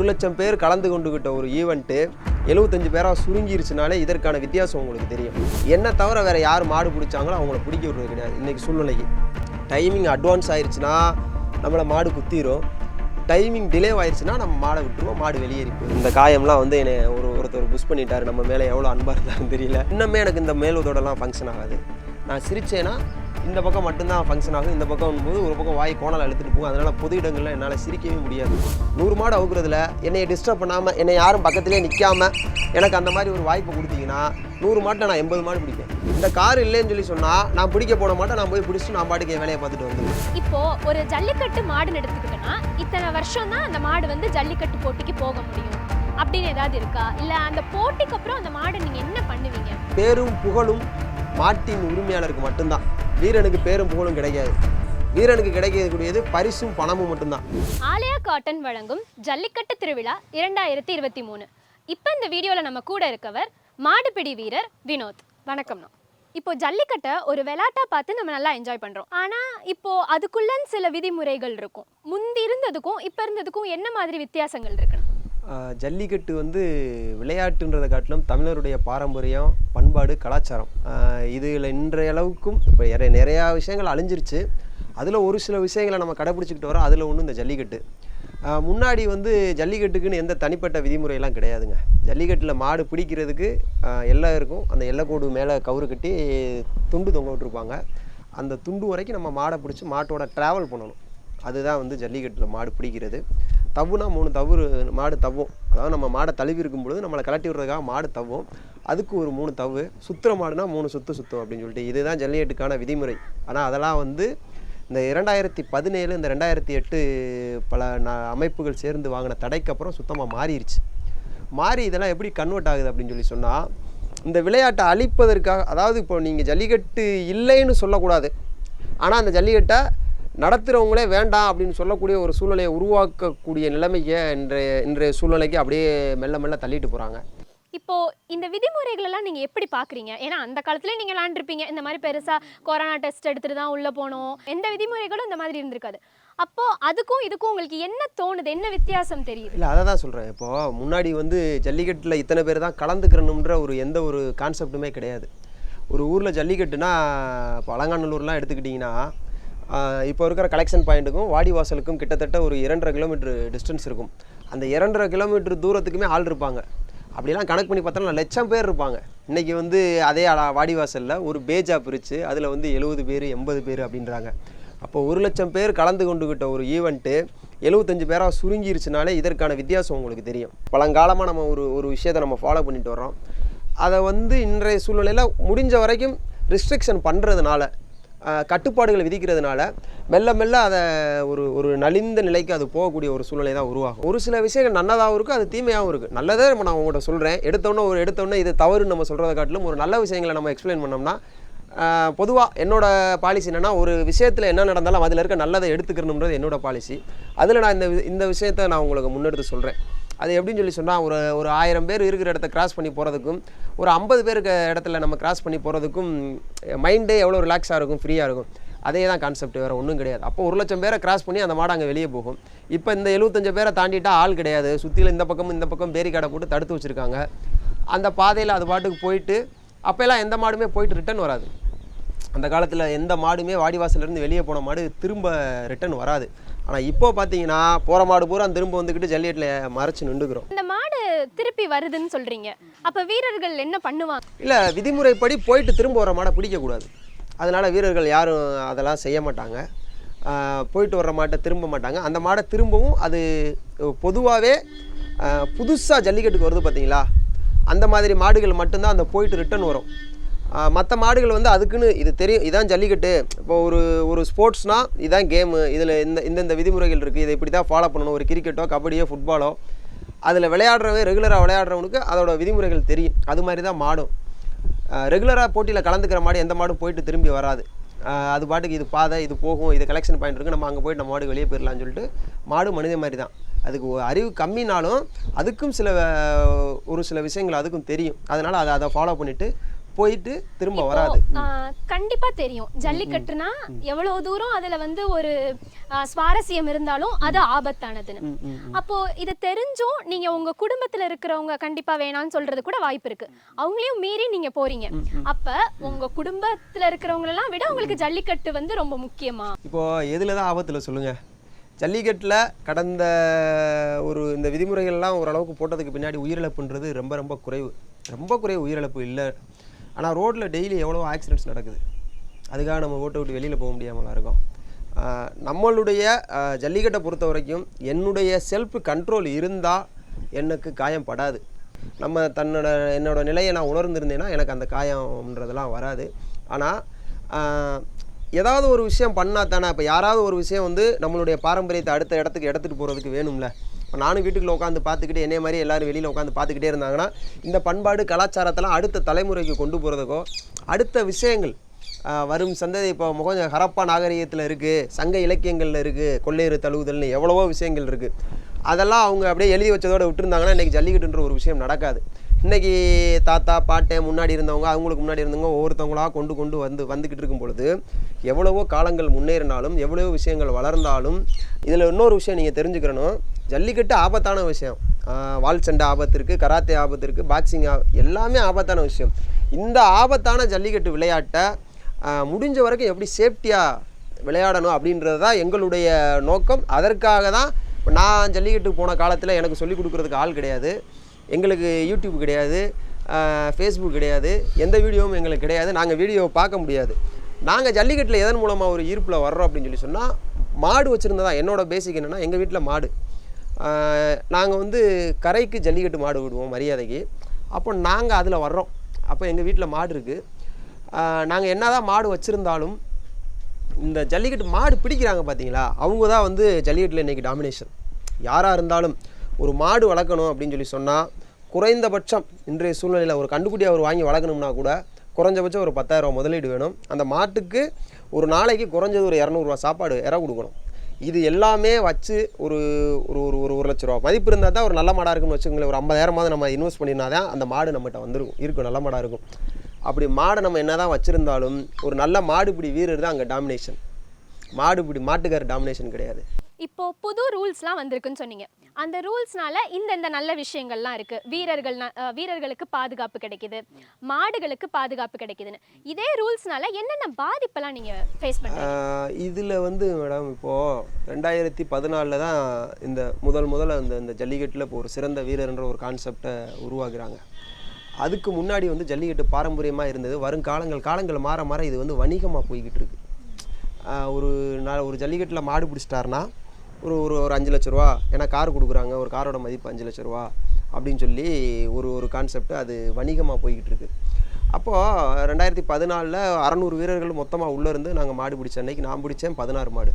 ஒரு லட்சம் பேர் கலந்து கொண்டுகிட்ட ஒரு ஈவெண்ட்டு எழுபத்தஞ்சு பேராக சுருங்கிருச்சுனாலே இதற்கான வித்தியாசம் உங்களுக்கு தெரியும். என்ன தவிர வேறு யார் மாடு பிடிச்சாங்களோ அவங்கள பிடிக்க விடுறது கிடையாது. இன்றைக்கி சூழ்நிலைக்கு. டைமிங் அட்வான்ஸ் ஆயிடுச்சுன்னா நம்மளை மாடு குத்திரும். டைமிங் டிலே ஆயிடுச்சுன்னா நம்ம மாடை விட்டுருவோம் மாடு வெளியேறி போயிடும் இந்த காயம்லாம் வந்து என்னை ஒரு ஒருத்தர் புஷ் பண்ணிட்டாரு. நம்ம மேலே எவ்வளோ அன்பாக இருந்தாலும் தெரியல. இன்னுமே எனக்கு இந்த மேல் ஃபங்க்ஷன் ஆகாது. நான் சிரிச்சேன்னா இந்த பக்கம் மட்டும்தான் ஃபங்க்ஷன் ஆகும். இந்த பக்கம் போது ஒரு பக்கம் வாய் கோணல் அழுத்துட்டு போகும். அதனால் பொது இடங்களில் என்னால் சிரிக்கவே முடியாது. நூறு மாடு அவுக்குறதுல என்னை டிஸ்டர்ப் பண்ணாமல் என்னை யாரும் பக்கத்துலேயே நிற்காம எனக்கு அந்த மாதிரி ஒரு வாய்ப்பு கொடுத்தீங்கன்னா நூறு மாட்டில் நான் எண்பது மாடு பிடிப்பேன். இந்த கார் இல்லைன்னு சொல்லி சொன்னால் நான் பிடிக்க போன மாட்டை நான் போய் பிடிச்சிட்டு நான் பாட்டுக்கு என் வேலையை பார்த்துட்டு வந்துடுவேன் இப்போ ஒரு ஜல்லிக்கட்டு மாடுன்னு எடுத்துக்கிட்டோம்னா இத்தனை வருஷம் தான் அந்த மாடு வந்து ஜல்லிக்கட்டு போட்டிக்கு போக முடியும். அப்படின்னு ஏதாவது இருக்கா? இல்ல அந்த போட்டிக்கு அப்புறம் அந்த மாடை நீங்க என்ன பண்ணுவீங்க? பேரும் புகழும் மாட்டின் உரிமையாளருக்கு மட்டும்தான். வீரனுக்கு பேரும் புகழும் கிடைக்காது. வீரனுக்கு கிடைக்கக்கூடியது பரிசும் பணமும் மட்டும்தான். ஆலயா காட்டன் வழங்கும் ஜல்லிக்கட்டு திருவிழா இரண்டாயிரத்தி இருபத்தி மூணு. இப்போ இந்த வீடியோவில் நம்ம கூட இருக்கவர் மாடுபிடி வீரர் வினோத். வணக்கம்ண்ணா இப்போ ஜல்லிக்கட்டை ஒரு விளையாட்டா பார்த்து நம்ம நல்லா என்ஜாய் பண்றோம். ஆனா இப்போ அதுக்குள்ளன்னு சில விதிமுறைகள் இருக்கும். முந்தி இருந்ததுக்கும் இப்போ இருந்ததுக்கும் என்ன மாதிரி வித்தியாசங்கள் இருக்குண்ணா ஜல்லிக்கட்டு வந்து விளையாட்டுன்றதை காட்டிலும் தமிழருடைய பாரம்பரியம் பண்பாடு கலாச்சாரம். இதில் இன்றைய அளவுக்கும் இப்போ நிறைய நிறையா விஷயங்கள் அழிஞ்சிருச்சு. அதில் ஒரு சில விஷயங்களை நம்ம கடைப்பிடிச்சிக்கிட்டு வரோம். அதில் ஒன்று இந்த ஜல்லிக்கட்டு. முன்னாடி வந்து ஜல்லிக்கட்டுக்குன்னு எந்த தனிப்பட்ட விதிமுறையெல்லாம் கிடையாதுங்க. ஜல்லிக்கட்டில் மாடு பிடிக்கிறதுக்கு எல்லாம் இருக்கும். அந்த எல்லைக்கோடு மேலே கவுரு கட்டி துண்டு தொங்க விட்டுருப்பாங்க. அந்த துண்டு வரைக்கும் நம்ம மாடை பிடிச்சி மாட்டோட ட்ராவல் பண்ணணும். அதுதான் வந்து ஜல்லிக்கட்டில் மாடு பிடிக்கிறது. தவுனா மூணு தவு மாடு தவ்வும் அதாவது நம்ம மாடை தழுவி இருக்கும் பொழுது நம்மளை கலட்டி விடுறதுக்காக மாடு தவ்வும் அதுக்கு ஒரு மூணு தவு. சுத்துற மாடுனா மூணு சுத்து சுத்தும் அப்படின்னு சொல்லிட்டு இதுதான் ஜல்லிக்கட்டுக்கான விதிமுறை. ஆனால் அதெல்லாம் வந்து இந்த இரண்டாயிரத்தி பதினேழு இந்த ரெண்டாயிரத்தி எட்டு பல ந அமைப்புகள் சேர்ந்து வாங்கின தடைக்கு அப்புறம் சுத்தமாக மாறிடுச்சு மாறி இதெல்லாம் எப்படி கன்வெர்ட் ஆகுது அப்படின்னு சொல்லி சொன்னால் இந்த விளையாட்டை அழிப்பதற்காக அதாவது இப்போ நீங்கள் ஜல்லிக்கட்டு இல்லைன்னு சொல்லக்கூடாது. ஆனால் அந்த ஜல்லிக்கட்டை நடத்துகிறவங்களே வேண்டாம் அப்படின்னு சொல்லக்கூடிய ஒரு சூழ்நிலையை உருவாக்கக்கூடிய நிலைமைக்கு இன்றைய இன்றைய சூழ்நிலைக்கு அப்படியே மெல்ல மெல்ல தள்ளிட்டு போகிறாங்க இப்போ இந்த விதிமுறைகள் எல்லாம் நீங்க எப்படி பாக்குறீங்க? ஏன்னா அந்த காலத்துல நீங்க விளாண்டுருப்பீங்க இந்த மாதிரி பெருசா கொரோனா டெஸ்ட் எடுத்துட்டு தான் உள்ள போனோம். எந்த விதிமுறைகளும் இந்த மாதிரி இருந்திருக்காது. அப்போ அதுக்கும் இதுக்கும் உங்களுக்கு என்ன தோணுது? என்ன வித்தியாசம் தெரியுது? இல்லை அதை தான் சொல்கிறேன் இப்போது முன்னாடி வந்து ஜல்லிக்கட்டில் இத்தனை பேர் தான் கலந்துக்கிறணுன்ற ஒரு எந்த ஒரு கான்செப்ட்டுமே கிடையாது. ஒரு ஊரில் ஜல்லிக்கட்டுனா இப்போ அலங்காநல்லூர்லாம் எடுத்துக்கிட்டிங்கன்னா இப்போ இருக்கிற கலெக்ஷன் பாயிண்ட்டுக்கும் வாடிவாசலுக்கும் கிட்டத்தட்ட ஒரு இரண்டரை கிலோமீட்டர் டிஸ்டன்ஸ் இருக்கும். அந்த இரண்டரை கிலோமீட்டர் தூரத்துக்குமே ஆள் இருப்பாங்க. அப்படிலாம் கணக்கு பண்ணி பார்த்தோம்னா லட்சம் பேர் இருப்பாங்க. இன்றைக்கி வந்து அதே அல- வாடிவாசலில் ஒரு பேஜா பிரித்து அதில் வந்து எழுபது பேர் எண்பது பேர் அப்படின்றாங்க. அப்போ ஒரு லட்சம் பேர் கலந்து கொண்டுகிட்ட ஒரு ஈவெண்ட்டு எழுபத்தஞ்சு பேராக சுருங்கிருச்சுனாலே இதற்கான வித்தியாசம் உங்களுக்கு தெரியும். பழங்காலமாக நம்ம ஒரு ஒரு விஷயத்தை நம்ம ஃபாலோ பண்ணிட்டு வரோம் அதை வந்து இன்றைய சூழ்நிலையில் முடிஞ்ச வரைக்கும் ரிஸ்ட்ரிக்ஷன் பண்ணுறதுனால கட்டுப்பாடுகளை விதிக்கிறதுனால மெல்ல மெல்ல அதை ஒரு ஒரு நலிந்த நிலைக்கு அது போகக்கூடிய ஒரு சூழ்நிலை தான் உருவாகும். ஒரு சில விஷயங்கள் நல்லதாகவும் இருக்குது அது தீமையாகவும் இருக்குது நல்லதே நம்ம நான் உங்கள்கிட்ட சொல்கிறேன் எடுத்தோன்னே ஒரு எடுத்தோன்னே இது தவறுன்னு நம்ம சொல்கிறத காட்டிலும் ஒரு நல்ல விஷயங்களை நம்ம எக்ஸ்பிளைன் பண்ணோம்னா பொதுவாக என்னோடய பாலிசி என்னென்னா ஒரு விஷயத்தில் என்ன நடந்தாலும் அதில் இருக்க நல்லதை எடுத்துக்கணுன்றது என்னோடய பாலிசி அதில் நான் இந்த வி- இந்த விஷயத்தை நான் உங்களுக்கு முன்னெடுத்து சொல்கிறேன் அது எப்படின்னு சொல்லி சொன்னால் ஒரு ஒரு ஆயிரம் பேர் இருக்கிற இடத்த கிராஸ் பண்ணி போகிறதுக்கும் ஒரு ஐம்பது பேர் இருக்க இடத்துல நம்ம கிராஸ் பண்ணி போகிறதுக்கும் மைண்டே எவ்வளோ ரிலாக்ஸாக இருக்கும் ஃப்ரீயாக இருக்கும். அதே தான் கான்செப்ட் வேறு ஒன்றும் கிடையாது. அப்போ ஒரு லட்சம் பேரை கிராஸ் பண்ணி அந்த மாடு அங்கே வெளியே போகும். இப்போ இந்த எழுபத்தஞ்சு பேரை தாண்டிட்டா ஆள் கிடையாது. சுற்றியில் இந்த பக்கமும் இந்த பக்கம் பேரிக்காடை போட்டு தடுத்து வச்சுருக்காங்க. அந்த பாதையில் அது பாட்டுக்கு போயிட்டு அப்போல்லாம் எந்த மாடுமே போயிட்டு ரிட்டர்ன் வராது. அந்த காலத்தில் எந்த மாடுமே வாடிவாசலேருந்து வெளியே போன மாடு திரும்ப ரிட்டர்ன் வராது. ஆனால் இப்போ பார்த்தீங்கன்னா போகிற மாடு பூரா திரும்ப வந்துக்கிட்டு ஜல்லிக்கட்டில் மறைச்சு நின்றுக்கிறோம் இந்த மாடு திருப்பி வருதுன்னு சொல்றீங்க. அப்ப வீரர்கள் என்ன பண்ணுவாங்க? இல்லை விதிமுறைப்படி போயிட்டு திரும்ப வர மாடை பிடிக்கக்கூடாது. அதனால் வீரர்கள் யாரும் அதெல்லாம் செய்ய மாட்டாங்க. போயிட்டு வர்ற மாட்டை திரும்ப மாட்டாங்க. அந்த மாடை திரும்பவும் அது பொதுவாகவே புதுசாக ஜல்லிக்கட்டுக்கு வருது பார்த்தீங்களா அந்த மாதிரி மாடுகள் மட்டும்தான் அந்த போயிட்டு ரிட்டர்ன் வரும். மற்ற மாடுகள் வந்து அதுக்குன்னு இது தெரியும். இதான் ஜல்லிக்கட்டு. இப்போ ஒரு ஒரு ஸ்போர்ட்ஸ்னால் இதான் கேமு. இதில் இந்த இந்தந்த விதிமுறைகள் இருக்குது இதை இப்படி தான் ஃபாலோ பண்ணணும். ஒரு கிரிக்கெட்டோ கபடியோ ஃபுட்பாலோ அதில் விளையாடுறவன் ரெகுலராக விளையாடுறவனுக்கு அதோட விதிமுறைகள் தெரியும். அது மாதிரி தான் மாடும் ரெகுலராக போட்டியில் கலந்துக்கிற மாடு எந்த மாடும் போயிட்டு திரும்பி வராது. அது பாட்டுக்கு இது பாதை இது போகும் இது கலெக்ஷன் பாயிண்ட் இருக்குது நம்ம அங்கே போயிட்டு நம்ம மாடு வெளியே போயிடலாம்னு சொல்லிட்டு மாடு மனித மாதிரி தான் அதுக்கு அறிவு கம்மினாலும் அதுக்கும் சில ஒரு சில விஷயங்கள் அதுக்கும் தெரியும். அதனால் அதை அதை ஃபாலோ பண்ணிவிட்டு போயிட்டு திரும்ப வராது. கண்டிப்பா தெரியும். ஜல்லிக்கட்டுனா எவ்வளவு தூரம் அதுல வந்து ஒரு சுவாரஸ்யம் இருந்தாலும் அது ஆபத்தானதுன்னு. அப்போ இது தெரிஞ்சும் நீங்க உங்க குடும்பத்துல இருக்கிறவங்க கண்டிப்பா வேணாம்னு சொல்றது கூட வாய்ப்பு இருக்கு. அவங்களையும் மீறி நீங்க போறீங்க. அப்ப உங்க குடும்பத்துல இருக்கிறவங்க எல்லாம் விட உங்களுக்கு ஜல்லிக்கட்டு வந்து ரொம்ப முக்கியமா? இப்போ எதில் தான் ஆபத்தில் சொல்லுங்கள் ஜல்லிக்கட்டில் கடந்த ஒரு இந்த விதிமுறைகள்லாம் ஓரளவுக்கு போட்டதுக்கு பின்னாடி உயிரிழப்புன்றது ரொம்ப ரொம்ப குறைவு. ரொம்ப குறைவு உயிரிழப்பு இல்லை. ஆனால் ரோட்டில் டெய்லி எவ்வளோ ஆக்சிடென்ட்ஸ் நடக்குது. அதுக்காக நம்ம ஓட்டை விட்டு வெளியில் போக முடியாமலாம் இருக்கோம். நம்மளுடைய ஜல்லிக்கட்டை பொறுத்த வரைக்கும் என்னுடைய செல்ஃப் கண்ட்ரோல் இருந்தால் எனக்கு காயம் படாது. நம்ம தன்னோட என்னோடய நிலையை நான் உணர்ந்திருந்தேன்னா எனக்கு அந்த காயம்ன்றதெல்லாம் வராது. ஆனால் ஏதாவது ஒரு விஷயம் பண்ணால் தானே இப்போ யாராவது ஒரு விஷயம் வந்து நம்மளுடைய பாரம்பரியத்தை அடுத்த இடத்துக்கு எடுத்துகிட்டு போகிறதுக்கு வேணும்ல? இப்போ நானும் வீட்டுக்குள்ள உட்காந்து பார்த்துக்கிட்டு என்னைய மாதிரி எல்லாரும் வெளியில் உட்காந்து பார்த்துக்கிட்டே இருந்தாங்கன்னா இந்த பண்பாடு கலாச்சாரத்தெல்லாம் அடுத்த தலைமுறைக்கு கொண்டு போகிறதுக்கோ அடுத்த விஷயங்கள் வரும் சந்ததி இப்போ கொஞ்சம் ஹரப்பா நாகரிகத்தில் இருக்குது சங்க இலக்கியங்களில் இருக்குது கொள்ளையறு தழுவுதல்னு எவ்வளவோ விஷயங்கள் இருக்குது அதெல்லாம் அவங்க அப்படியே எழுதி வச்சதோடு விட்டுருந்தாங்கன்னா இன்றைக்கி ஜல்லிக்கட்டுன்ற ஒரு விஷயம் நடக்காது. இன்றைக்கி தாத்தா பாட்டை முன்னாடி இருந்தவங்க அவங்களுக்கு முன்னாடி இருந்தவங்க ஒவ்வொருத்தவங்களா கொண்டு கொண்டு வந்து வந்துக்கிட்டு இருக்கும் பொழுது எவ்வளவோ காலங்கள் முன்னேறினாலும் எவ்வளவோ விஷயங்கள் வளர்ந்தாலும் இதில் இன்னொரு விஷயம் நீங்கள் தெரிஞ்சுக்கிறணும் ஜல்லிக்கட்டு ஆபத்தான விஷயம். வால் சண்டை ஆபத்து இருக்குது கராத்தே ஆபத்து இருக்குது பாக்ஸிங் எல்லாமே ஆபத்தான விஷயம். இந்த ஆபத்தான ஜல்லிக்கட்டு விளையாட்டை முடிஞ்ச வரைக்கும் எப்படி சேஃப்டியாக விளையாடணும் அப்படின்றது தான் எங்களுடைய நோக்கம். அதற்காக தான் இப்போ நான் ஜல்லிக்கட்டுக்கு போன காலத்தில் எனக்கு சொல்லிக் கொடுக்குறதுக்கு ஆள் கிடையாது. எங்களுக்கு யூடியூப் கிடையாது. ஃபேஸ்புக் கிடையாது. எந்த வீடியோவும் எங்களுக்கு கிடையாது. நாங்கள் வீடியோவை பார்க்க முடியாது. நாங்கள் ஜல்லிக்கட்டில் எதன் மூலமாக ஒரு ஈர்ப்பில் வர்றோம் அப்படின்னு சொல்லி சொன்னால் மாடு வச்சுருந்ததா. என்னோடய பேசிக் என்னென்னா எங்கள் வீட்டில் மாடு. நாங்கள் வந்து கரைக்கு ஜல்லிக்கட்டு மாடு விடுவோம் மரியாதைக்கு. அப்போ நாங்கள் அதில் வர்றோம். அப்போ எங்கள் வீட்டில் மாடு இருக்குது நாங்கள் என்னதான் மாடு வச்சுருந்தாலும் இந்த ஜல்லிக்கட்டு மாடு பிடிக்கிறாங்க பார்த்தீங்களா அவங்க தான் வந்து ஜல்லிக்கட்டில் இன்றைக்கி டாமினேஷன் யாராக இருந்தாலும் ஒரு மாடு வளர்க்கணும் அப்படின்னு சொல்லி சொன்னால் குறைந்தபட்சம் இன்றைய சூழ்நிலையில் ஒரு கண்டுக்குட்டி அவர் வாங்கி வளர்க்கணும்னா கூட குறைஞ்சபட்சம் ஒரு பத்தாயிரம் முதலீடு வேணும். அந்த மாட்டுக்கு ஒரு நாளைக்கு குறைஞ்சது ஒரு இரநூறுவா சாப்பாடு இற கொடுக்கணும். இது எல்லாமே வச்சு ஒரு ஒரு ஒரு ஒரு ஒரு லட்ச ரூபா. மதிப்பு இருந்தால் தான் ஒரு நல்ல மாடாக இருக்கும்னு வச்சுக்கோங்களேன். ஒரு ஐம்பதாயிரமாவது நம்ம இன்வெஸ்ட் பண்ணினா தான் அந்த மாடு நம்மகிட்ட வந்துருக்கும் இருக்கும் நல்ல மாடாக இருக்கும். அப்படி மாடை நம்ம என்ன தான் வச்சுருந்தாலும் ஒரு நல்ல மாடுபிடி வீரர் தான் அங்கே டாமினேஷன் மாடுபிடி மாட்டுக்கார டாமினேஷன் கிடையாது. இப்போ புது ரூல்ஸ்லாம் வந்திருக்குன்னு சொன்னீங்க. அந்த ரூல்ஸ்னால இந்த இந்த நல்ல விஷயங்கள்லாம் இருக்கு. வீரர்கள் வீரர்களுக்கு பாதுகாப்பு கிடைக்குது. மாடுகளுக்கு பாதுகாப்பு கிடைக்குதுன்னு. இதே ரூல்ஸ்னால என்னென்ன பாதிப்பெல்லாம் நீங்க ஃபேஸ் பண்றீங்க? இதில் வந்து மேடம் இப்போது ரெண்டாயிரத்தி பதினாலில் தான் இந்த முதல் முதல்ல இந்த இந்த ஜல்லிக்கட்டில் இப்போ ஒரு சிறந்த வீரர்ன்ற ஒரு கான்செப்டை உருவாக்குறாங்க. அதுக்கு முன்னாடி வந்து ஜல்லிக்கட்டு பாரம்பரியமாக இருந்தது. வருங்காலங்கள் காலங்கள் மாற மாற இது வந்து வணிகமாக போய்கிட்டு இருக்கு. ஒரு நான் ஒரு ஜல்லிக்கட்டில் மாடு பிடிச்சிட்டாருன்னா ஒரு ஒரு ஒரு அஞ்சு லட்ச ரூபா. ஏன்னா கார் கொடுக்குறாங்க. ஒரு காரோட மதிப்பு அஞ்சு லட்ச ரூபா அப்படின்னு சொல்லி ஒரு ஒரு கான்செப்ட் அது வணிகமாக போய்கிட்டு இருக்கு. அப்போது ரெண்டாயிரத்தி பதினாலில் அறநூறு வீரர்கள் மொத்தமாக உள்ளே இருந்து நாங்கள் மாடு பிடிச்ச அன்னைக்கு நான் பிடிச்சேன் பதினாறு மாடு.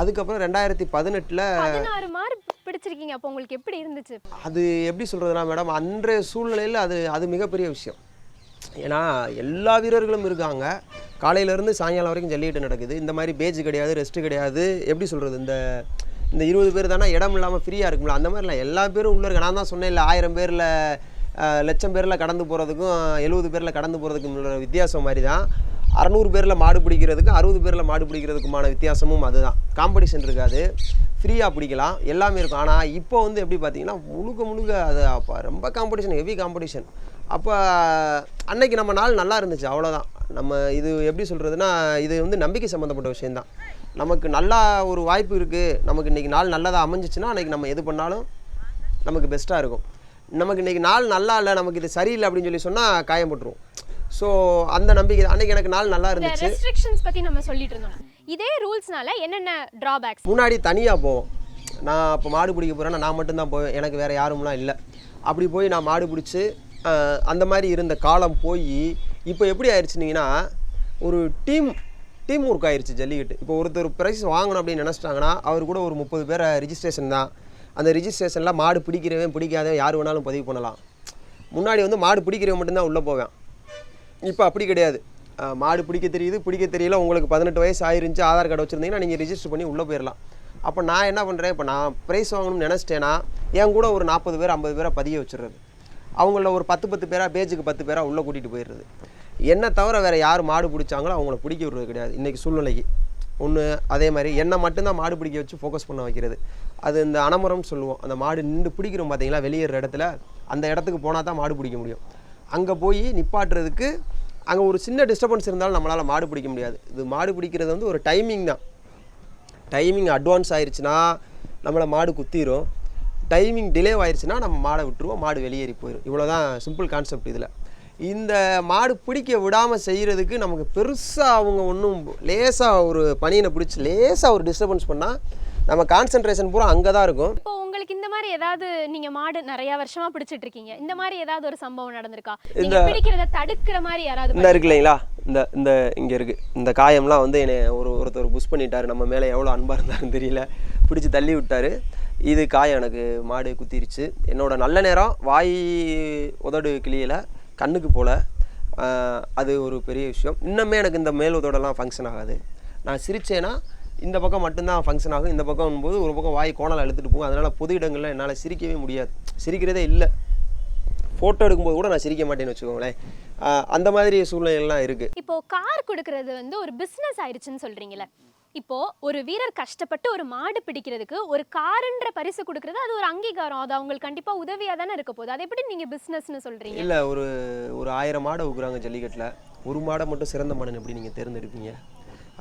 அதுக்கப்புறம் ரெண்டாயிரத்தி பதினெட்டில் பதினாறு மார்க் பிடிச்சிருக்கீங்க. அப்போ உங்களுக்கு எப்படி இருந்துச்சு? அது எப்படி சொல்கிறதுனா மேடம் அன்றைய சூழ்நிலையில் அது அது மிகப்பெரிய விஷயம். ஏன்னா எல்லா வீரர்களும் இருக்காங்க. காலையிலேருந்து சாயங்காலம் வரைக்கும் ஜல்லிக்கட்டு நடக்குது. இந்த மாதிரி பேஜ் கிடையாது ரெஸ்ட்டு கிடையாது. எப்படி சொல்கிறது இந்த இந்த இருபது பேர் தானே இடம் இல்லாமல் ஃப்ரீயாக இருக்கும்ல அந்த மாதிரிலாம் எல்லா பேரும் உள்ளே இருக்க நான் தான் சொன்னேன் இல்லை ஆயிரம் பேரில் லட்சம் பேரில் கடந்து போகிறதுக்கும் எழுபது பேரில் கடந்து போகிறதுக்கும் உள்ள வித்தியாசம் மாதிரி தான் அறநூறு பேரில் மாடு பிடிக்கிறதுக்கு அறுபது பேரில் மாடு பிடிக்கிறதுக்குமான வித்தியாசமும் அதுதான். காம்படிஷன் இருக்காது. ஃப்ரீயாக பிடிக்கலாம். எல்லாமே இருக்கும். ஆனால் இப்போ வந்து எப்படி பார்த்தீங்கன்னா முழுக்க முழுக்க அது ரொம்ப காம்படிஷன் ஹெவி காம்படிஷன் அப்போ அன்னைக்கு நம்ம நாள் நல்லா இருந்துச்சு அவ்வளோதான் நம்ம இது எப்படி சொல்கிறதுனா இது வந்து நம்பிக்கை சம்மந்தப்பட்ட விஷயந்தான் நமக்கு நல்லா ஒரு வாய்ப்பு இருக்குது நமக்கு இன்றைக்கி நாள் நல்லதாக அமைஞ்சிச்சுன்னா அன்றைக்கி நம்ம எது பண்ணாலும் நமக்கு பெஸ்ட்டாக இருக்கும். நமக்கு இன்றைக்கி நாள் நல்லா இல்லை நமக்கு இது சரியில்லை அப்படின்னு சொல்லி சொன்னால் காயப்பட்டுரும் ஸோ அந்த நம்பிக்கை. அன்னைக்கு எனக்கு நாள் நல்லா இருந்துச்சு. ரெஸ்ட்ரிக்ஷன்ஸ் பத்தி நம்ம சொல்லிட்டு இருந்தோம். இதே ரூல்ஸ்னால என்னென்ன டிராபேக்ஸ் முன்னாடி தனியாக போவோம். நான் இப்போ மாடு பிடிக்க போகிறேன்னா நான் மட்டும்தான் போவேன். எனக்கு வேறு யாரும்லாம் இல்லை. அப்படி போய் நான் மாடு பிடிச்சி அந்த மாதிரி இருந்த காலம் போய் இப்போ எப்படி ஆயிடுச்சுனிங்கன்னா ஒரு டீம் டீம் ஒர்க் ஆயிடுச்சு ஜல்லிக்கட்டு. இப்போ ஒருத்தர் ப்ரைஸ் வாங்கணும் அப்படின்னு நினச்சிட்டாங்கன்னா அவர் கூட ஒரு முப்பது பேரை ரிஜிஸ்ட்ரேஷன் தான். அந்த ரிஜிஸ்ட்ரேஷனில் மாடு பிடிக்கிறவன் பிடிக்காதவன் யார் வேணாலும் பதிவு பண்ணலாம். முன்னாடி வந்து மாடு பிடிக்கிறவன் மட்டும்தான் உள்ளே போவேன். இப்போ அப்படி கிடையாது. மாடு பிடிக்க தெரியுது பிடிக்க தெரியல உங்களுக்கு பதினெட்டு வயசு ஆயிருந்துச்சு ஆதார் கார்டு வச்சுருந்தீங்கன்னா நீங்கள் ரிஜிஸ்டர் பண்ணி உள்ளே போயிடலாம் அப்போ நான் என்ன பண்ணுறேன் இப்போ நான் ப்ரைஸ் வாங்கணும்னு நினச்சிட்டேன்னா என் கூட ஒரு நாற்பது பேர் ஐம்பது பேரை பதிய வச்சுருது அவங்கள ஒரு பத்து பத்து பேராக பேஜுக்கு பத்து பேராக உள்ளே கூட்டிகிட்டு போயிடுறது. என்னை தவிர வேறு யார் மாடு பிடிச்சாங்களோ அவங்கள பிடிக்க விடுறது கிடையாது. இன்றைக்கி சூழ்நிலைக்கு. ஒன்று அதே மாதிரி என்னை மட்டும்தான் மாடு பிடிக்க வச்சு ஃபோக்கஸ் பண்ண வைக்கிறது. அது இந்த அனமரம் சொல்லுவோம். அந்த மாடு நின்று பிடிக்கிறோம் பார்த்தீங்களா வெளியேற இடத்துல. அந்த இடத்துக்கு போனால் தான் மாடு பிடிக்க முடியும். அங்கே போய் நிப்பாட்டுறதுக்கு அங்கே ஒரு சின்ன டிஸ்டர்பன்ஸ் இருந்தாலும் நம்மளால் மாடு பிடிக்க முடியாது. இது மாடு பிடிக்கிறது வந்து ஒரு டைமிங் தான். டைமிங் அட்வான்ஸ் ஆயிடுச்சுன்னா நம்மளை மாடு குத்திரும். டைமிங் டிலே ஆயிருச்சுன்னா நம்ம மாடை விட்டுருவோம் மாடு வெளியேறி போயிடும் இவ்வளோதான் சிம்பிள் கான்செப்ட் இதில். இந்த மாடு பிடிக்க விடாமல் செய்கிறதுக்கு நமக்கு பெருசாக அவங்க ஒன்றும் லேசாக ஒரு பனியனை பிடிச்சி லேசாக ஒரு டிஸ்டர்பன்ஸ் பண்ணால் நம்ம கான்சென்ட்ரேஷன் பூரா அங்கே தான் இருக்கும். இப்போ உங்களுக்கு இந்த மாதிரி ஏதாவது நீங்க மாடு நிறைய வருஷமா பிடிச்சிட்டு இருக்கீங்க. இந்த மாதிரி ஏதாவது ஒரு சம்பவம் நடந்திருக்கா? நீங்க பிடிக்கிறத தடுக்கிற மாதிரி யாராவது இந்த இருக்கு இல்லைங்களா? இந்த இந்த இங்கே இருக்குது இந்த காயம்லாம் வந்து என்னை ஒரு ஒருத்தர் புஷ் பண்ணிட்டாரு. நம்ம மேலே எவ்வளோ அன்பாக இருந்தாருன்னு தெரியல. பிடிச்சி தள்ளி விட்டாரு. இது காயம் எனக்கு மாடு குத்திருச்சு. என்னோடய நல்ல நேரம் வாய் உதடு கிளியில் கண்ணுக்கு போல். அது ஒரு பெரிய விஷயம். இன்னுமே எனக்கு இந்த மேல் உதடெல்லாம் ஃபங்க்ஷன் ஆகாது. நான் சிரிச்சேன்னா இந்த பக்கம் மட்டும்தான் ஃபங்க்ஷன் ஆகும். இந்த பக்கம் போது ஒரு பக்கம் வாய் கோணலை அழுத்துட்டு போகும். அதனால் பொது இடங்களில் என்னால் சிரிக்கவே முடியாது. சிரிக்கிறதே இல்லை. ஃபோட்டோ எடுக்கும்போது கூட நான் சிரிக்க மாட்டேன்னு வச்சுக்கோங்களேன். அந்த மாதிரி சூழ்நிலைகள்லாம் இருக்குது இப்போது கார் கொடுக்கறது வந்து ஒரு பிஸ்னஸ் ஆயிடுச்சுன்னு சொல்கிறீங்களே இப்போ ஒரு வீரர் கஷ்டப்பட்டு ஒரு மாடு பிடிக்கிறதுக்கு ஒரு காருன்ற பரிசு கொடுக்கறது அது ஒரு அங்கீகாரம். அது அவங்களுக்கு கண்டிப்பா உதவியா தானே இருக்க போகுது. அதை எப்படி நீங்க பிசினஸ்னு சொல்றீங்க? இல்லை ஒரு ஒரு ஆயிரம் மாடை ஊக்குறாங்க ஜல்லிக்கட்டில். ஒரு மாடை மட்டும் சிறந்த மாடுன்னு எப்படி நீங்கள் தேர்ந்தெடுப்பீங்க?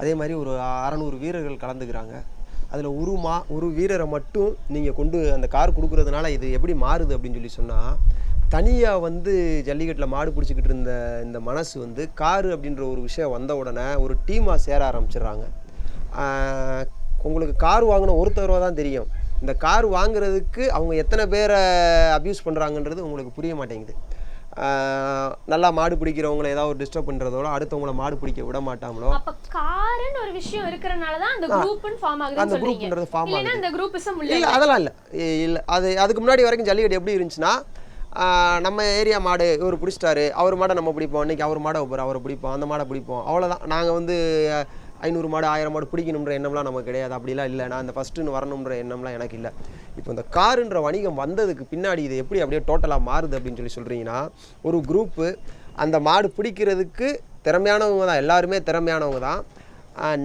அதே மாதிரி ஒரு அறநூறு வீரர்கள் கலந்துக்கிறாங்க. அதில் ஒரு மா ஒரு வீரரை மட்டும் நீங்கள் கொண்டு அந்த கார் கொடுக்குறதுனால இது எப்படி மாறுது அப்படின்னு சொல்லி சொன்னால் தனியாக வந்து ஜல்லிக்கட்டில் மாடு பிடிச்சிக்கிட்டு இருந்த இந்த மனசு வந்து காரு அப்படின்ற ஒரு விஷயம் வந்த உடனே ஒரு டீமாக சேர ஆரம்பிச்சிடுறாங்க. உங்களுக்கு கார் வாங்கின ஒருத்தரவா தான் தெரியும். இந்த கார் வாங்குறதுக்கு அவங்க எத்தனை பேரை அப்யூஸ் பண்ணுறாங்கன்றது உங்களுக்கு புரிய மாட்டேங்குது. நல்லா மாடு பிடிக்கிறவங்கள ஏதாவது ஒரு டிஸ்டர்ப் பண்ணுறதோட அடுத்தவங்கள மாடு பிடிக்க விட மாட்டாங்களோ? அப்ப ஒரு விஷயம் இருக்கறனால தான் அந்த குரூப்னு ஃபார்ம் அந்த குரூப்ன்றது சொல்றீங்க. ஃபார்ம் இல்லைன்னா அந்த குரூப் இசம் உள்ள இல்லை அதெல்லாம் இல்லை. இல்லை. அது அதுக்கு முன்னாடி வரைக்கும் ஜல்லிக்கட்டு எப்படி இருந்துச்சுன்னா நம்ம ஏரியா மாடு இவர் பிடிச்சிட்டாரு அவர் மாடை நம்ம பிடிப்போம் இன்னைக்கு அவர் மாடை வைப்பார் அவரை பிடிப்போம் அந்த மாடை பிடிப்போம். அவ்வளோதான் நாங்கள் வந்து ஐநூறு மாடு ஆயிரம் மாடு பிடிக்கணுன்ற எண்ணம்லாம் நமக்கு கிடையாது. அப்படிலாம் இல்லை. நான் அந்த ஃபஸ்ட்டுன்னு வரணுன்ற எண்ணம்லாம் எனக்கு இல்லை. இப்போ இந்த காருன்ற வணிகம் வந்ததுக்கு பின்னாடி இது எப்படி அப்படியே டோட்டலாக மாறுது அப்படின்னு சொல்லி சொல்கிறீங்கன்னா ஒரு குரூப்பு அந்த மாடு பிடிக்கிறதுக்கு திறமையானவங்க தான். எல்லாருமே திறமையானவங்க தான்.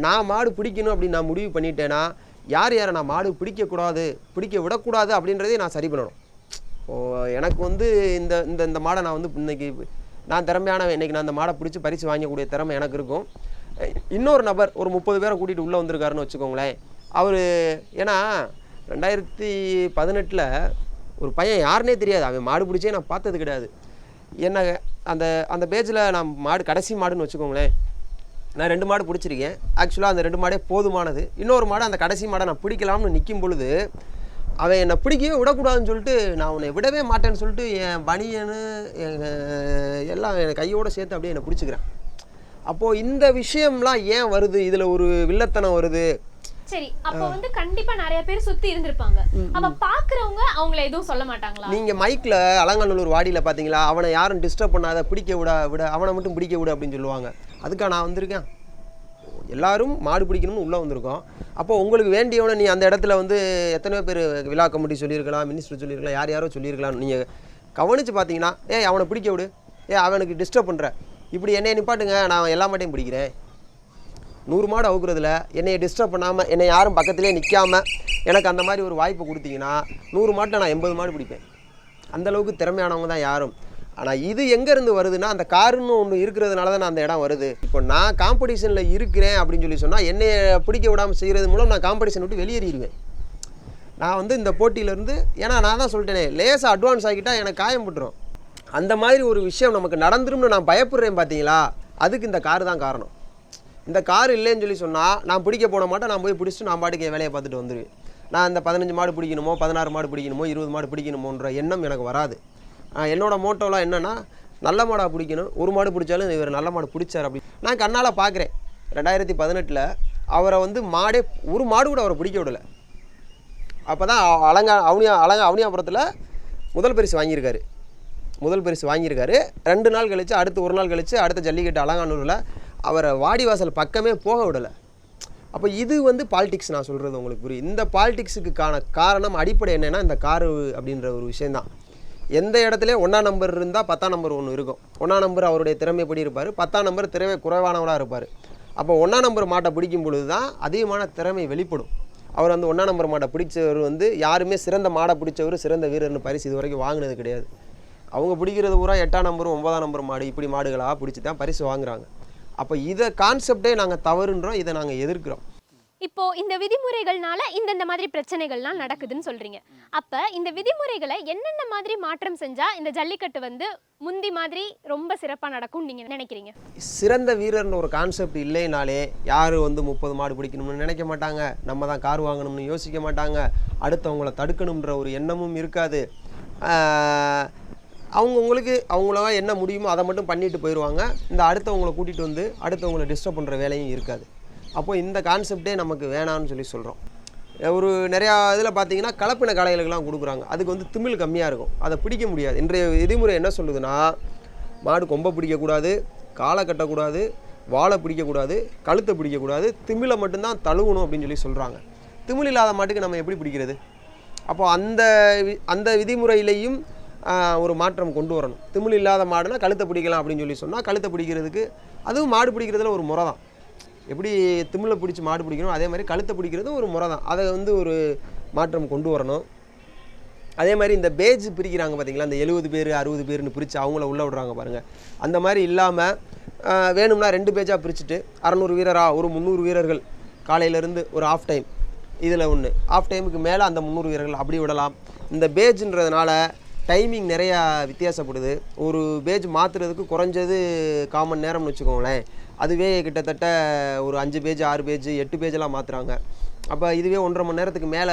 நான் மாடு பிடிக்கணும் அப்படின்னு நான் முடிவு பண்ணிட்டேன்னா யார் யாரை நான் மாடு பிடிக்கக்கூடாது பிடிக்க விடக்கூடாது அப்படின்றதே நான் சரி பண்ணணும். ஓ எனக்கு வந்து இந்த இந்த இந்த மாடை நான் வந்து இன்னைக்கு நான் திறமையானவன். இன்றைக்கி நான் அந்த மாடை பிடிச்சி பரிசு வாங்கக்கூடிய திறமை எனக்கு இருக்கும். இன்னொரு நபர் ஒரு முப்பது பேரை கூட்டிகிட்டு உள்ளே வந்திருக்காருன்னு வச்சுக்கோங்களேன். அவர் ஏன்னா ரெண்டாயிரத்தி பதினெட்டில் ஒரு பையன் யாருனே தெரியாது. அவன் மாடு பிடிச்சே நான் பார்த்தது கிடையாது. என்ன அந்த அந்த பேஜில் நான் மாடு கடைசி மாடுன்னு வச்சுக்கோங்களேன். நான் ரெண்டு மாடு பிடிச்சிருக்கேன். ஆக்சுவலாக அந்த ரெண்டு மாடே போதுமானது. இன்னொரு மாடு அந்த கடைசி மாடை நான் பிடிக்கலாம்னு நிற்கும் பொழுது அவன் என்னை பிடிக்கவே விடக்கூடாதுன்னு சொல்லிட்டு நான் உன்னை விடவே மாட்டேன்னு சொல்லிட்டு என் பனியனு எல்லாம் என் கையோடு சேர்த்து அப்படியே என்னை பிடிச்சிக்கிறேன். அப்போது இந்த விஷயம்லாம் ஏன் வருது? இதில் ஒரு வில்லத்தனம் வருது. சரி அப்ப வந்து கண்டிப்பா நிறைய பேர் சுத்தி இருந்திருப்பாங்க. அப்ப பாக்குறவங்க அவங்கள எதுவும் சொல்ல மாட்டாங்களா? நீங்கள் மைக்கில் அலங்காநல்லூர் வாடியில் பார்த்தீங்களா அவனை யாரும் டிஸ்டர்ப் பண்ணாத பிடிக்க விட விட அவனை மட்டும் பிடிக்க விட அப்படின்னு சொல்லுவாங்க. அதுக்கா நான் வந்திருக்கேன். எல்லாரும் மாடு பிடிக்கணும்னு உள்ளே வந்திருக்கோம். அப்போ உங்களுக்கு வேண்டியவனை நீ அந்த இடத்துல வந்து எத்தனையோ பேர் விழா கமிட்டி சொல்லியிருக்கலாம் மினிஸ்டர் சொல்லியிருக்கலாம் யார் யாரோ சொல்லியிருக்கலாம். நீங்கள் கவனித்து பார்த்தீங்கன்னா ஏய் அவனை பிடிக்க விடு. ஏ அவனுக்கு டிஸ்டர்ப் பண்ணுற இப்படி என்னை நிப்பாட்டுங்க நான் எல்லா மாட்டையும் பிடிக்கிறேன். நூறு மாடு அவுக்குறதுல என்னையை டிஸ்டர்ப் பண்ணாமல் என்னை யாரும் பக்கத்துலேயே நிற்காம எனக்கு அந்த மாதிரி ஒரு வாய்ப்பு கொடுத்தீங்கன்னா நூறு மாட்டில் நான் எண்பது மாடு பிடிப்பேன். அந்த அளவுக்கு திறமையானவங்க தான் யாரும். ஆனால் இது எங்கேருந்து வருதுன்னா அந்த காருன்னு ஒன்று இருக்கிறதுனால தான் அந்த இடம் வருது. இப்போ நான் காம்படிஷனில் இருக்கிறேன் அப்படின்னு சொல்லி சொன்னால் என்னை பிடிக்க விடாமல் செய்கிறது மூலம் நான் காம்படிஷன் விட்டு வெளியேறிடுவேன். நான் வந்து இந்த போட்டியிலேருந்து ஏன்னா நான் தான் சொல்லிட்டேனே லேசாக அட்வான்ஸ் ஆகிட்டால் எனக்கு காயம் போட்டுரும். அந்த மாதிரி ஒரு விஷயம் நமக்கு நடந்துரும்னு நான் பயப்படுறேன் பார்த்தீங்களா அதுக்கு இந்த கார் தான் காரணம். இந்த கார் இல்லைன்னு சொல்லி சொன்னால் நான் பிடிக்க போன மாட்டேன் நான் போய் பிடிச்சிட்டு நான் பாட்டுக்கு வேலையை பார்த்துட்டு வந்துடுவேன் நான் இந்த பதினஞ்சு மாடு பிடிக்கணுமோ பதினாறு மாடு பிடிக்கணுமோ இருபது மாடு பிடிக்கணுமோன்ற எண்ணம் எனக்கு வராது. என்னோடய மோட்டோலாம் என்னென்னா நல்ல மாடாக பிடிக்கணும் ஒரு மாடு பிடிச்சாலும் இவர் நல்ல மாடு பிடிச்சார் அப்படி. நான் கண்ணால் பார்க்குறேன் ரெண்டாயிரத்தி பதினெட்டில் அவரை வந்து மாடே ஒரு மாடு கூட அவரை பிடிக்க விடலை. அப்போ தான் அலங்கா அவனியா அலங்கா அவனியாபுரத்தில் முதல் பரிசு வாங்கியிருக்காரு. முதல் பரிசு வாங்கியிருக்காரு. ரெண்டு நாள் கழித்து அடுத்து ஒரு நாள் கழித்து அடுத்த ஜல்லிக்கட்டு அலங்கானூரில் அவரை வாடிவாசல் பக்கமே போக விடலை. அப்போ இது வந்து பாலிடிக்ஸ் நான் சொல்கிறது உங்களுக்கு புரியும் இந்த பாலிடிக்ஸுக்கான காரணம் அடிப்படை என்னென்னா இந்த காரு அப்படின்ற ஒரு விஷயந்தான் எந்த இடத்துல ஒன்றாம் நம்பர் இருந்தால் பத்தாம் நம்பர் ஒன்று இருக்கும். ஒன்றாம் நம்பர் அவருடைய திறமைப்படி இருப்பார். பத்தாம் நம்பர் திறமை குறைவானவராக இருப்பார். அப்போ ஒன்றாம் நம்பர் மாட்டை பிடிக்கும் பொழுது தான் அதிகமான திறமை வெளிப்படும். அவர் வந்து ஒன்றாம் நம்பர் மாட்டை பிடிச்சவர் வந்து யாருமே சிறந்த மாடை பிடிச்சவர் சிறந்த வீரர்னு பரிசு இது வரைக்கும் வாங்கினது கிடையாது. அவங்க பிடிக்கிறது பூரா எட்டாம் நம்பரும் ஒன்பதாம் நம்பர் மாடு இப்படி மாடுகளாக பிடிச்சி தான் பரிசு வாங்குறாங்க. அப்போ இதை கான்செப்டே நாங்கள் தவறுன்றோம் இதை நாங்கள் எதிர்க்கிறோம். இப்போ இந்த விதிமுறைகள்னால இந்தந்த மாதிரி பிரச்சனைகள்லாம் நடக்குதுன்னு சொல்றீங்க. அப்ப இந்த விதிமுறைகளை என்னென்ன மாதிரி மாற்றம் செஞ்சா இந்த ஜல்லிக்கட்டு வந்து முந்தி மாதிரி ரொம்ப சிறப்பா நடக்கும்னு நீங்க நினைக்கிறீங்க? சிறந்த வீரர்னு ஒரு கான்செப்ட் இல்லைனாலே யார் வந்து முப்பது மாடு பிடிக்கணும்னு நினைக்க மாட்டாங்க. நம்ம தான் கார் வாங்கணும்னு யோசிக்க மாட்டாங்க. அடுத்தவங்கள தடுக்கணுன்ற ஒரு எண்ணமும் இருக்காது. அவங்கவுங்களுக்கு அவங்களால என்ன முடியுமோ அதை மட்டும் பண்ணிட்டு போயிடுவாங்க இந்த அடுத்தவங்களை கூட்டிகிட்டு வந்து அடுத்தவங்களை டிஸ்டர்ப் பண்ணுற வேலையும் இருக்காது. அப்போ இந்த கான்செப்டே நமக்கு வேணாம்னு சொல்லி சொல்கிறோம் ஒரு நிறையா இதில் பார்த்தீங்கன்னா கலப்பின காளைகளுக்கெல்லாம் கொடுக்குறாங்க. அதுக்கு வந்து திமில் கம்மியாக இருக்கும். அதை பிடிக்க முடியாது. இன்றைய விதிமுறை என்ன சொல்லுதுன்னா மாடு கொம்பை பிடிக்கக்கூடாது காலை கட்டக்கூடாது வாழை பிடிக்கக்கூடாது கழுத்தை பிடிக்கக்கூடாது திமிலை மட்டும்தான் தழுவணும் அப்படின்னு சொல்லி சொல்கிறாங்க திமில் இல்லாத மாட்டுக்கு நம்ம எப்படி பிடிக்கிறது? அப்போ அந்த அந்த விதிமுறையிலையும் ஒரு மாற்றம் கொண்டு வரணும். திமிழ் இல்லாத மாடுனா கழுத்தை பிடிக்கலாம் அப்படின்னு சொல்லி சொன்னால் கழுத்தை பிடிக்கிறதுக்கு அதுவும் மாடு பிடிக்கிறதுல ஒரு முறை தான். எப்படி திமிழை பிடிச்சி மாடு பிடிக்கணும் அதே மாதிரி கழுத்தை பிடிக்கிறதும் ஒரு முறை தான். அதை வந்து ஒரு மாற்றம் கொண்டு வரணும். அதே மாதிரி இந்த பேஜ் பிரிக்கிறாங்க பார்த்தீங்களா இந்த எழுபது பேர் அறுபது பேர்னு பிரித்து அவங்கள உள்ளே விடுறாங்க பாருங்கள் அந்த மாதிரி இல்லாமல் வேணும்னா ரெண்டு பேஜாக பிரிச்சுட்டு அறநூறு வீரரா ஒரு முந்நூறு வீரர்கள் காலையிலேருந்து ஒரு ஆஃப் டைம் இதில் ஒன்று ஆஃப் டைமுக்கு மேலே அந்த முந்நூறு வீரர்கள் அப்படி விடலாம். இந்த பேஜுன்றதுனால டைமிங் நிறையா வித்தியாசப்படுது. ஒரு பேஜ் மாற்றுறதுக்கு குறைஞ்சது காமன் நேரம்னு வச்சுக்கோங்களேன். அதுவே கிட்டத்தட்ட ஒரு அஞ்சு பேஜ் ஆறு பேஜ் எட்டு பேஜெல்லாம் மாற்றுறாங்க அப்போ இதுவே ஒன்றரை மணி நேரத்துக்கு மேலே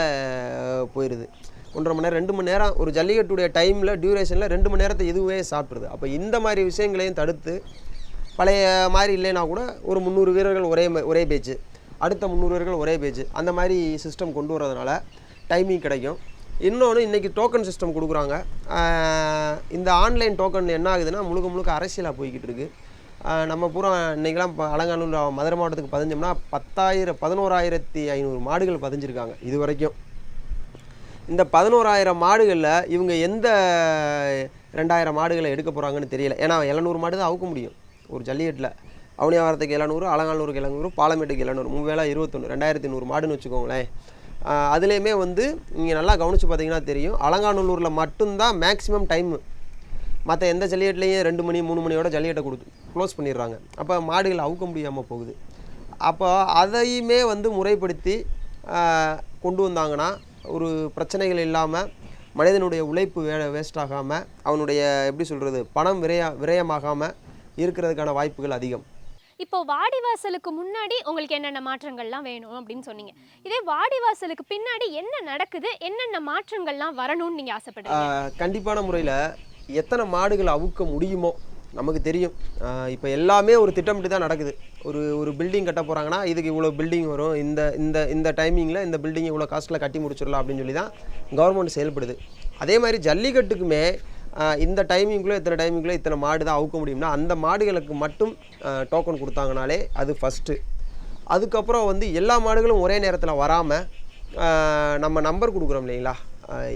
போயிடுது ஒன்றரை மணி நேரம் ரெண்டு மணி நேரம் ஒரு ஜல்லிக்கட்டுடைய டைமில் டியூரேஷனில் ரெண்டு மணி நேரத்தை இதுவே சாப்பிட்ருது அப்போ இந்த மாதிரி விஷயங்களையும் தடுத்து பழைய மாதிரி இல்லைன்னா கூட ஒரு முந்நூறு வீரர்கள் ஒரே ம- ஒரே பேஜ். அடுத்த முந்நூறு வீரர்கள் ஒரே பேஜ். அந்த மாதிரி சிஸ்டம் கொண்டு வரதுனால டைமிங் கிடைக்கும். இன்னொன்று இன்றைக்கி டோக்கன் சிஸ்டம் கொடுக்குறாங்க. இந்த ஆன்லைன் டோக்கன் என்ன ஆகுதுன்னா முழுக்க முழுக்க அரசியலாக போய்கிட்டு இருக்குது நம்ம பூரா இன்றைக்கெலாம் இப்போ அலங்காநல்லூர் மதுரை மாவட்டத்துக்கு பதிஞ்சோம்னா பத்தாயிரம் பதினோராயிரத்தி ஐநூறு மாடுகள் பதிஞ்சிருக்காங்க இது வரைக்கும் இந்த பதினோராயிரம் மாடுகளில் இவங்க எந்த ரெண்டாயிரம் மாடுகளை எடுக்க போகிறாங்கன்னு தெரியல. ஏன்னா எழுநூறு மாடு தான் அவுக்க முடியும். ஒரு ஜல்லிக்கட்டில். அவனியாவரத்துக்கு எழுநூறு அலங்காநல்லூருக்கு எழுநூறு பாலமேட்டுக்கு எழுநூறு மூவேளா இருபத்தொன்று ரெண்டாயிரத்தி நூறு மாடுன்னு வச்சுக்கோங்களேன். அதுலேயுமே வந்து நீங்கள் நல்லா கவனித்து பார்த்தீங்கன்னா தெரியும். அலங்காநல்லூரில் மட்டும்தான் மேக்ஸிமம் டைமு மற்ற எந்த ஜல்லிக்கட்டுலேயும் ரெண்டு மணி மூணு மணியோட ஜல்லிக்கட்டை கொடுத்து க்ளோஸ் பண்ணிடுறாங்க. அப்போ மாடுகள் அவுக்க முடியாமல் போகுது. அப்போ அதையுமே வந்து முறைப்படுத்தி கொண்டு வந்தாங்கன்னா ஒரு பிரச்சனைகள் இல்லாமல் மனிதனுடைய உழைப்பு வே வேஸ்ட் ஆகாமல் அவனுடைய எப்படி சொல்கிறது பணம் விரய விரயமாகாமல் இருக்கிறதுக்கான வாய்ப்புகள் அதிகம். இப்போ வாடிவாசலுக்கு முன்னாடி உங்களுக்கு என்னென்ன மாற்றங்கள்லாம் வேணும் அப்படின்னு சொன்னீங்க. இதே வாடிவாசலுக்கு பின்னாடி என்ன நடக்குது என்னென்ன மாற்றங்கள்லாம் வரணும்னு நீங்கள் ஆசைப்படுறீங்க? கண்டிப்பான முறையில் எத்தனை மாடுகள் அவுக்க முடியுமோ நமக்கு தெரியும். இப்போ எல்லாமே ஒரு திட்டமிட்டு தான் நடக்குது. ஒரு ஒரு பில்டிங் கட்ட போகிறாங்கன்னா இதுக்கு இவ்வளோ பில்டிங் வரும். இந்த இந்த இந்த டைமிங்கில் இந்த பில்டிங் இவ்வளோ காஸ்ட்டில் கட்டி முடிச்சிடலாம் அப்படின்னு சொல்லி தான் கவர்மெண்ட் செயல்படுது. அதே மாதிரி ஜல்லிக்கட்டுக்குமே இந்த டைமிங்குள்ளே இத்தனை டைமிங்குள்ளே இத்தனை மாடு தான் அவுக்க முடியும்னா அந்த மாடுகளுக்கு மட்டும் டோக்கன் கொடுத்தாங்கனாலே அது ஃபஸ்ட்டு அதுக்கப்புறம் வந்து எல்லா மாடுகளும் ஒரே நேரத்தில் வராமல் நம்ம நம்பர் கொடுக்குறோம் இல்லைங்களா?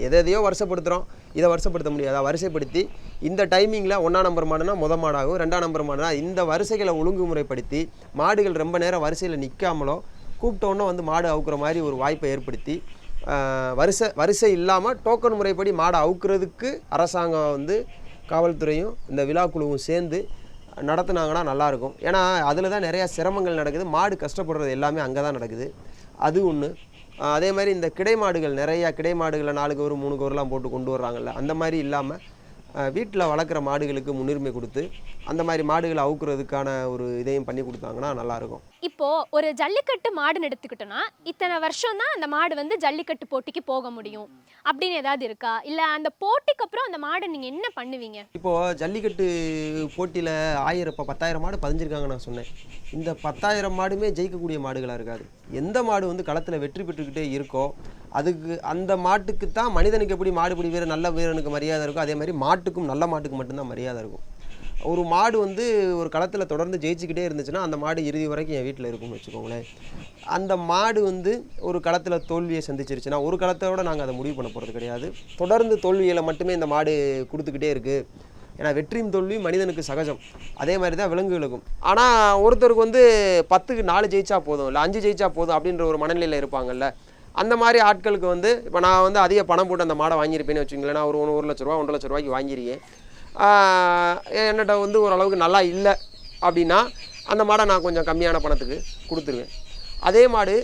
எதை எதையோ வருஷப்படுத்துகிறோம் இதை வருஷப்படுத்த முடியாதா. வரிசைப்படுத்தி இந்த டைமிங்கில் ஒன்றாம் நம்பர் மாடுனா முத மாடாகும் ரெண்டாம் நம்பர் மாடுனா இந்த வரிசைகளை ஒழுங்குமுறைப்படுத்தி மாடுகள் ரொம்ப நேரம் வரிசையில் நிற்காமலோ கூப்பிட்டோன்னே வந்து மாடு அவுக்குற மாதிரி ஒரு வாய்ப்பை ஏற்படுத்தி வரிசை வரிசை இல்லாமல் டோக்கன் முறைப்படி மாடை அவுக்கிறதுக்கு அரசாங்கம் வந்து காவல்துறையும் இந்த விழாக்குழுவும் சேர்ந்து நடத்துனாங்கன்னா நல்லாயிருக்கும். ஏன்னா அதில் தான் நிறையா சிரமங்கள் நடக்குது. மாடு கஷ்டப்படுறது எல்லாமே அங்கே தான் நடக்குது. அது ஒன்று அதே மாதிரி இந்த கிடை மாடுகள் நிறையா கிடை மாடுகளை நாலு ஒரு மூணு கவர்லாம் போட்டு கொண்டு வர்றாங்கல்ல அந்த மாதிரி இல்லாமல் வீட்டில் வளர்க்குற மாடுகளுக்கு முன்னுரிமை கொடுத்து அந்த மாதிரி மாடுகளை அவுக்குறதுக்கான ஒரு இதையும் பண்ணி கொடுத்தாங்கன்னா நல்லாயிருக்கும். இப்போ ஒரு ஜல்லிக்கட்டு மாடுன்னு எடுத்துக்கிட்டோம்னா இத்தனை வருஷம் தான் அந்த மாடு வந்து ஜல்லிக்கட்டு போட்டிக்கு போக முடியும். அப்படின்னு ஏதாவது இருக்கா? இல்ல அந்த போட்டிக்கு அப்புறம் அந்த மாடை நீங்க என்ன பண்ணுவீங்க? இப்போது ஜல்லிக்கட்டு போட்டியில் ஆயிரம் இப்போ பத்தாயிரம் மாடு பதிஞ்சிருக்காங்க நான் சொன்னேன். இந்த பத்தாயிரம் மாடுமே ஜெயிக்கக்கூடிய மாடுகளாக இருக்காது. எந்த மாடு வந்து களத்தில் வெற்றி பெற்றுக்கிட்டே இருக்கோ அதுக்கு அந்த மாட்டுக்கு தான் மனிதனுக்கு எப்படி மாடுபிடி வீரர் நல்ல வீரனுக்கு மரியாதை இருக்கும் அதே மாதிரி மாட்டுக்கும் நல்ல மாட்டுக்கு மட்டும்தான் மரியாதை இருக்கும். ஒரு மாடு வந்து ஒரு களத்தில் தொடர்ந்து ஜெயிச்சுக்கிட்டே இருந்துச்சுன்னா அந்த மாடு இறுதி வரைக்கும் என் வீட்டில் இருக்கும்னு வச்சுக்கோங்களேன். அந்த மாடு வந்து ஒரு களத்தில் தோல்வியை சந்திச்சிருச்சுன்னா ஒரு களத்தோடு நாங்கள் அதை முடிவு பண்ண போகிறது கிடையாது. தொடர்ந்து தோல்வியில் மட்டுமே இந்த மாடு கொடுத்துக்கிட்டே இருக்குது ஏன்னா வெற்றியும் தோல்வியும் மனிதனுக்கு சகஜம். அதே மாதிரி தான் விலங்குகளுக்கும் ஆனால் ஒருத்தருக்கு வந்து பத்துக்கு நாலு ஜெயிச்சா போதும் இல்லை அஞ்சு ஜெயிச்சா போதும் அப்படின்ற ஒரு மனநிலையில் இருப்பாங்கல்ல அந்த மாதிரி ஆட்களுக்கு வந்து இப்போ நான் வந்து அதிக பணம் போட்டு அந்த மாடை வாங்கியிருப்பேன்னு வச்சுங்களேன் நான் ஒரு ஒன்று ஒரு லட்ச ரூபா ஒன்றரை லட்ச ரூபாய்க்கு வாங்கியிருக்கேன். என்னட்ட வந்து ஓரளவுக்கு நல்லா இல்லை அப்படின்னா அந்த மாடை நான் கொஞ்சம் கம்மியான பணத்துக்கு கொடுத்துருவேன். அதே மாடு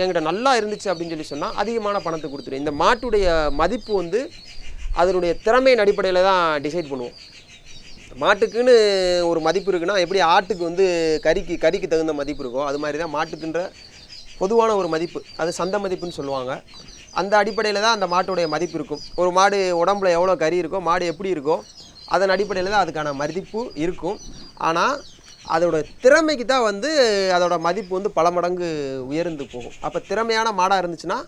என்கிட்ட நல்லா இருந்துச்சு அப்படின்னு சொல்லி சொன்னால் அதிகமான பணத்துக்கு கொடுத்துருவேன். இந்த மாட்டுடைய மதிப்பு வந்து அதனுடைய திறமையின் அடிப்படையில் தான் டிசைட் பண்ணுவோம். மாட்டுக்குன்னு ஒரு மதிப்பு இருக்குன்னா எப்படி ஆட்டுக்கு வந்து கறிக்கு கறிக்கு தகுந்த மதிப்பு இருக்கோ அது மாதிரி தான் மாட்டுக்குன்ற பொதுவான ஒரு மதிப்பு. அது சந்தை மதிப்புன்னு சொல்லுவாங்க. அந்த அடிப்படையில் தான் அந்த மாட்டுடைய மதிப்பு இருக்கும். ஒரு மாடு உடம்புல எவ்வளோ கறி இருக்கோ மாடு எப்படி இருக்கோ அதன் அடிப்படையில் தான் அதுக்கான மதிப்பு இருக்கும். ஆனால் அதோடய திறமைக்கு தான் வந்து அதோடய மதிப்பு வந்து பல மடங்கு உயர்ந்து போகும். அப்போ திறமையான மாடாக இருந்துச்சுன்னா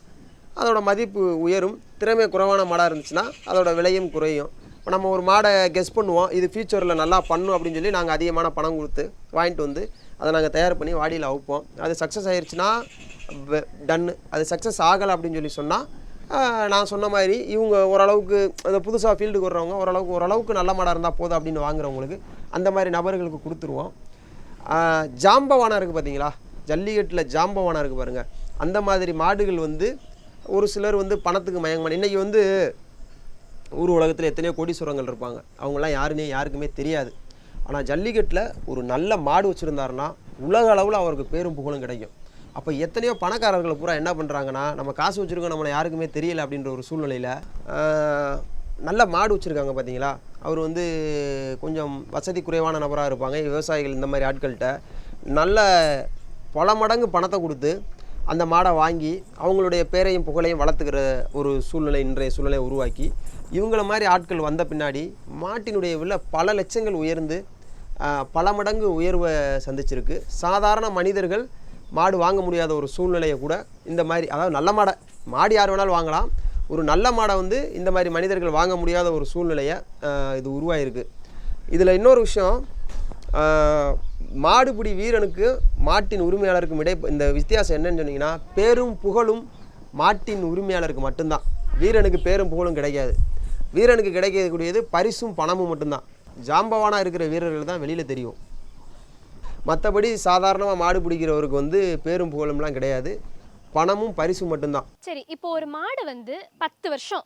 அதோடய மதிப்பு உயரும். திறமை குறைவான மாடாக இருந்துச்சுன்னா அதோடய விலையும் குறையும். இப்போ நம்ம ஒரு மாடை கெஸ் பண்ணுவோம். இது ஃபியூச்சரில் நல்லா பண்ணும் அப்படின்னு சொல்லி நாங்கள் அதிகமான பணம் கொடுத்து வாங்கிட்டு வந்து அதை நாங்கள் தயார் பண்ணி வாடியில் அவுப்போம். அது சக்ஸஸ் ஆயிடுச்சுன்னா டன்னு அது சக்ஸஸ் ஆகலை அப்படின்னு சொல்லி சொன்னால் நான் சொன்ன மாதிரி இவங்க ஓரளவுக்கு அந்த புதுசாக ஃபீல்டுக்கு வர்றவங்க ஓரளவுக்கு ஓரளவுக்கு நல்ல மாடாக இருந்தால் போதும் அப்படின்னு வாங்குறவங்களுக்கு அந்த மாதிரி நபர்களுக்கு கொடுத்துருவோம். ஜாம்பவானம் இருக்குது பார்த்தீங்களா ஜல்லிக்கட்டில் ஜாம்பவானம் இருக்குது பாருங்கள் அந்த மாதிரி மாடுகள் வந்து ஒரு சிலர் வந்து பணத்துக்கு மயங்கமான இன்றைக்கி வந்து ஊர் உலகத்தில் எத்தனையோ கோடீஸ்வரங்கள் இருப்பாங்க. அவங்களாம் யாருன்னே யாருக்குமே தெரியாது. ஆனால் ஜல்லிக்கட்டில் ஒரு நல்ல மாடு வச்சுருந்தாருன்னா உலக அளவில் அவருக்கு பேரும் புகழும் கிடைக்கும். அப்போ எத்தனையோ பணக்காரர்கள் பூரா என்ன பண்ணுறாங்கன்னா நம்ம காசு வச்சுருக்கோம் நம்மளை யாருக்குமே தெரியல அப்படின்ற ஒரு சூழ்நிலையில் நல்ல மாடு வச்சுருக்காங்க பார்த்தீங்களா அவர் வந்து கொஞ்சம் வசதி குறைவான நபராக இருப்பாங்க. விவசாயிகள் இந்த மாதிரி ஆட்கள்கிட்ட நல்ல பல மடங்கு பணத்தை கொடுத்து அந்த மாடை வாங்கி அவங்களுடைய பேரையும் புகழையும் வளர்த்துக்கிற ஒரு சூழ்நிலை இன்றைய சூழ்நிலையை உருவாக்கி இவங்கள மாதிரி ஆட்கள் வந்த பின்னாடி மாட்டினுடைய விலை பல லட்சங்கள் உயர்ந்து பல மடங்கு உயர்வை சந்திச்சிருக்கு. சாதாரண மனிதர்கள் மாடு வாங்க முடியாத ஒரு சூழ்நிலையை கூட இந்த மாதிரி அதாவது நல்ல மாடை மாடு யார் வேணாலும் வாங்கலாம். ஒரு நல்ல மாடை வந்து இந்த மாதிரி மனிதர்கள் வாங்க முடியாத ஒரு சூழ்நிலையை இது உருவாயிருக்கு. இதில் இன்னொரு விஷயம் மாடுபிடி வீரனுக்கு மாட்டின் உரிமையாளருக்கும் இடை இந்த வித்தியாசம் என்னன்னு சொன்னீங்கன்னா பேரும் புகழும் மாட்டின் உரிமையாளருக்கு மட்டும்தான். வீரனுக்கு பேரும் புகழும் கிடைக்காது. வீரனுக்கு கிடைக்கக்கூடியது பரிசும் பணமும் மட்டும்தான். ஜாம்பவானாக இருக்கிற வீரர்கள் தான் வெளியில் தெரியும். மற்றபடி சாதாரணமாக மாடு பிடிக்கிறவருக்கு வந்து பேரும் புகழும்லாம் கிடையாது. பணமும் பரிசும் மட்டும்தான். சரி இப்போ ஒரு மாடு வந்து பத்து வருஷம்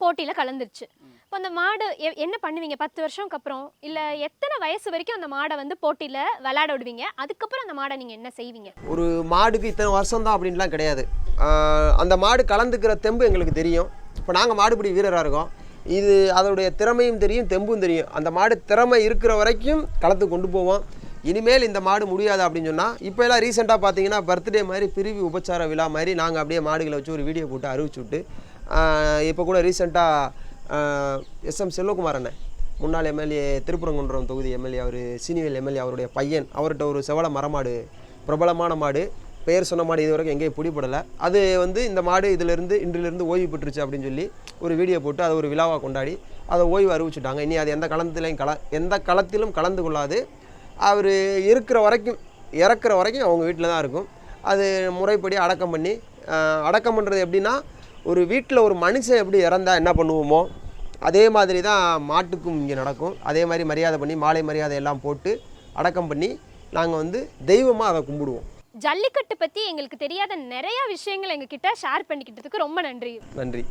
போட்டியில கலந்துருச்சு. இப்போ அந்த மாடு என்ன பண்ணுவீங்க? பத்து வருஷம்க்கு அப்புறம்? இல்ல எத்தனை வயசு வரைக்கும் அந்த மாடை வந்து போட்டியில விளையாட விடுவீங்க? அதுக்கப்புறம் அந்த மாடை நீங்க என்ன செய்வீங்க? ஒரு மாடுக்கு இத்தனை வருஷம் தான் அப்படின்லாம் கிடையாது. அந்த மாடு கலந்துக்கிற தெம்பு எங்களுக்கு தெரியும். இப்போ நாங்கள் மாடுபிடி வீரராக இருக்கோம். இது அதோடைய திறமையும் தெரியும் தெம்பும் தெரியும். அந்த மாடு திறமை இருக்கிற வரைக்கும் களத்து கொண்டு போவோம். இனிமேல் இந்த மாடு முடியாது அப்படின்னு சொன்னால் இப்போ எல்லாம் ரீசெண்டாக பார்த்தீங்கன்னா பர்த்டே மாதிரி பிரிவு உபச்சார விழா மாதிரி நாங்கள் அப்படியே மாடுகளை வச்சு ஒரு வீடியோ போட்டு அறிவிச்சு விட்டு இப்போ கூட ரீசெண்டாக எஸ்எம் செல்வகுமார் அண்ணன் முன்னாள் எம்எல்ஏ திருப்பரங்குன்றம் தொகுதி எம்எல்ஏ அவர் சீனிவேல் எம்எல்ஏ அவருடைய பையன் அவர்கிட்ட ஒரு செவல மரமாடு பிரபலமான மாடு பெயர் சொன்ன மாடு இது வரைக்கும் எங்கேயும் பிடிபடலை. அது வந்து இந்த மாடு இதிலிருந்து இன்றிலிருந்து ஓய்வு பெற்றுச்சு அப்படின்னு சொல்லி ஒரு வீடியோ போட்டு அதை ஒரு விழாவாக கொண்டாடி அதை ஓய்வு அறிவிச்சுட்டாங்க. இனி அது எந்த களத்திலையும் கல எந்த களத்திலும் கலந்து கொள்ளாது. அவர் இருக்கிற வரைக்கும் இறக்குற வரைக்கும் அவங்க வீட்டில் தான் இருக்கும். அது முறைப்படி அடக்கம் பண்ணி அடக்கம் பண்ணுறது எப்படின்னா ஒரு வீட்டில் ஒரு மனுஷன் எப்படி இறந்தா என்ன பண்ணுவோமோ அதே மாதிரி தான் மாட்டுக்கும் இங்கே நடக்கும். அதே மாதிரி மரியாதை பண்ணி மாலை மரியாதை எல்லாம் போட்டு அடக்கம் பண்ணி நாங்கள் வந்து தெய்வமாக அதை கும்பிடுவோம். ஜல்லிக்கட்டு பத்தி எங்களுக்கு தெரியாத நிறைய விஷயங்கள் எங்ககிட்ட ஷேர் பண்ணிக்கிட்டதுக்கு ரொம்ப நன்றி. நன்றி.